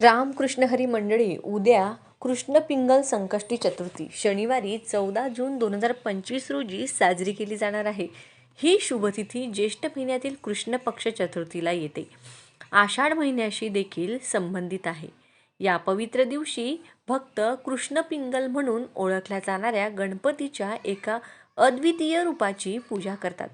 रामकृष्ण हरी मंडळी उद्या कृष्ण पिंगल संकष्टी चतुर्थी. शनिवारी चौदा जून दोन हजार पंचवीस रोजी साजरी केली जाणार आहे. ही शुभतिथी ज्येष्ठ महिन्यातील कृष्ण पक्ष चतुर्थीला येते. आषाढ महिन्याशी देखील संबंधित आहे. या पवित्र दिवशी भक्त कृष्ण पिंगल म्हणून ओळखल्या जाणाऱ्या गणपतीच्या एका अद्वितीय रूपाची पूजा करतात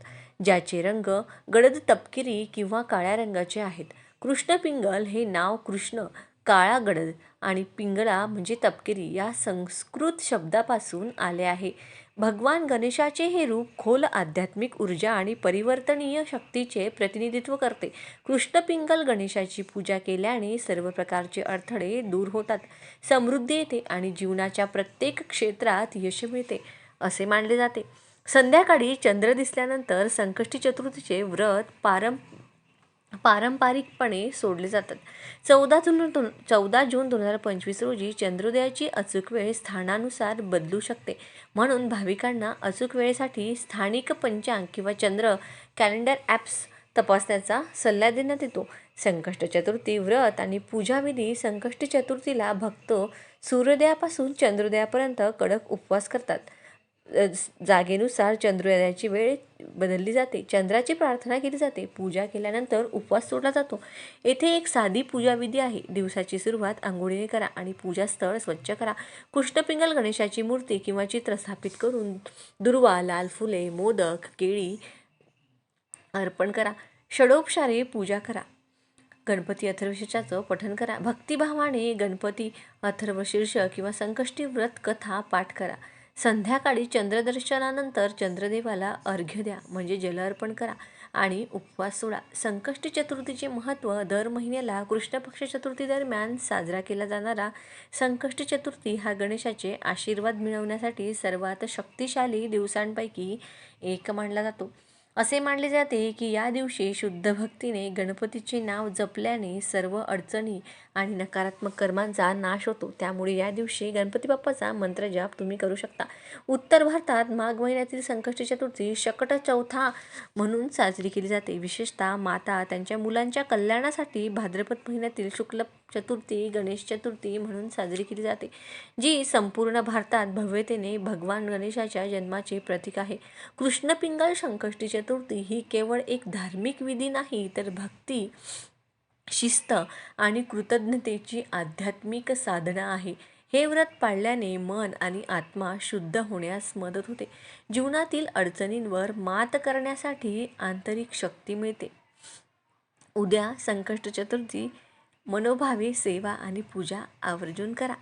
ज्याचे रंग गडद तपकिरी किंवा काळ्या रंगाचे आहेत. कृष्ण पिंगल हे नाव कृष्ण काळा गडद आणि पिंगळा म्हणजे तपकिरी या संस्कृत शब्दापासून आले आहे. भगवान गणेशाचे हे रूप खोल आध्यात्मिक ऊर्जा आणि परिवर्तनीय शक्तीचे प्रतिनिधित्व करते. कृष्णपिंगल गणेशाची पूजा केल्याने सर्व प्रकारचे अडथळे दूर होतात. समृद्धी येते आणि जीवनाच्या प्रत्येक क्षेत्रात यश मिळते असे मानले जाते. संध्याकाळी चंद्र दिसल्यानंतर संकष्टी चतुर्थीचे व्रत पारं पारंपरिकपणे सोडले जातात. चौदा जून दोन चौदा जून दोन हजार पंचवीस रोजी चंद्रोदयाची अचूक वेळ स्थानानुसार बदलू शकते. म्हणून भाविकांना अचूक वेळेसाठी स्थानिक पंचांग किंवा चंद्र कॅलेंडर ॲप्स तपासण्याचा सल्ला देण्यात येतो. संकष्ट चतुर्थी व्रत आणि पूजाविधी संकष्टी चतुर्थीला भक्त सूर्योदयापासून चंद्रोदयापर्यंत कडक उपवास करतात. जागेनुसार चंद्रोदयाची वेळ बदलली जाते. चंद्राची प्रार्थना केली जाते. पूजा केल्यानंतर उपवास सोडला जातो. येथे एक साधी पूजाविधी आहे. दिवसाची सुरुवात आंघोळीने करा आणि पूजास्थळ स्वच्छ करा. कृष्णपिंगल गणेशाची मूर्ती किंवा चित्र स्थापित करून दुर्वा लाल फुले मोदक केळी अर्पण करा. षडोपचारे पूजा करा. गणपती अथर्वशीर्षाचं पठन करा. भक्तिभावाने गणपती अथर्वशीर्ष किंवा संकष्टी व्रत कथा पाठ करा. संध्याकाळी चंद्रदर्शनानंतर चंद्रदेवाला अर्घ्य द्या म्हणजे जल अर्पण करा आणि उपवास सोडा. संकष्टी चतुर्थीचे महत्त्व दर महिन्याला कृष्णपक्ष चतुर्थी दरम्यान साजरा केला जाणारा संकष्टी चतुर्थी हा गणेशाचे आशीर्वाद मिळवण्यासाठी सर्वात शक्तिशाली दिवसांपैकी एक मानला जातो. असे मानले जाते की या दिवशी शुद्ध भक्तीने गणपतीचे नाव जपल्याने सर्व अडचणी आणि नकारात्मक कर्मांचा नाश होतो. त्यामुळे या दिवशी गणपती बाप्पाचा मंत्रजाप तुम्ही करू शकता. उत्तर भारतात माघ महिन्यातील संकष्टी चतुर्थी शकट चौथा म्हणून साजरी केली जाते. विशेषतः माता त्यांच्या मुलांच्या कल्याणासाठी भाद्रपद महिन्यातील शुक्ल चतुर्थी गणेश चतुर्थी म्हणून साजरी केली जाते जी संपूर्ण भारतात भव्यतेने भगवान गणेशाच्या जन्माचे प्रतीक आहे. कृष्णपिंगल संकष्टी चतुर्थी ही केवळ एक धार्मिक विधी नाही तर भक्ती शिस्त आणि कृतज्ञतेची आध्यात्मिक साधना आहे. हे व्रत पाळल्याने मन आणि आत्मा शुद्ध होण्यास मदत होते. जीवनातील अडचणींवर मात करण्यासाठी आंतरिक शक्ती मिळते. उद्या संकष्ट चतुर्थी मनोभावे सेवा आणि पूजा आवर्जून करा.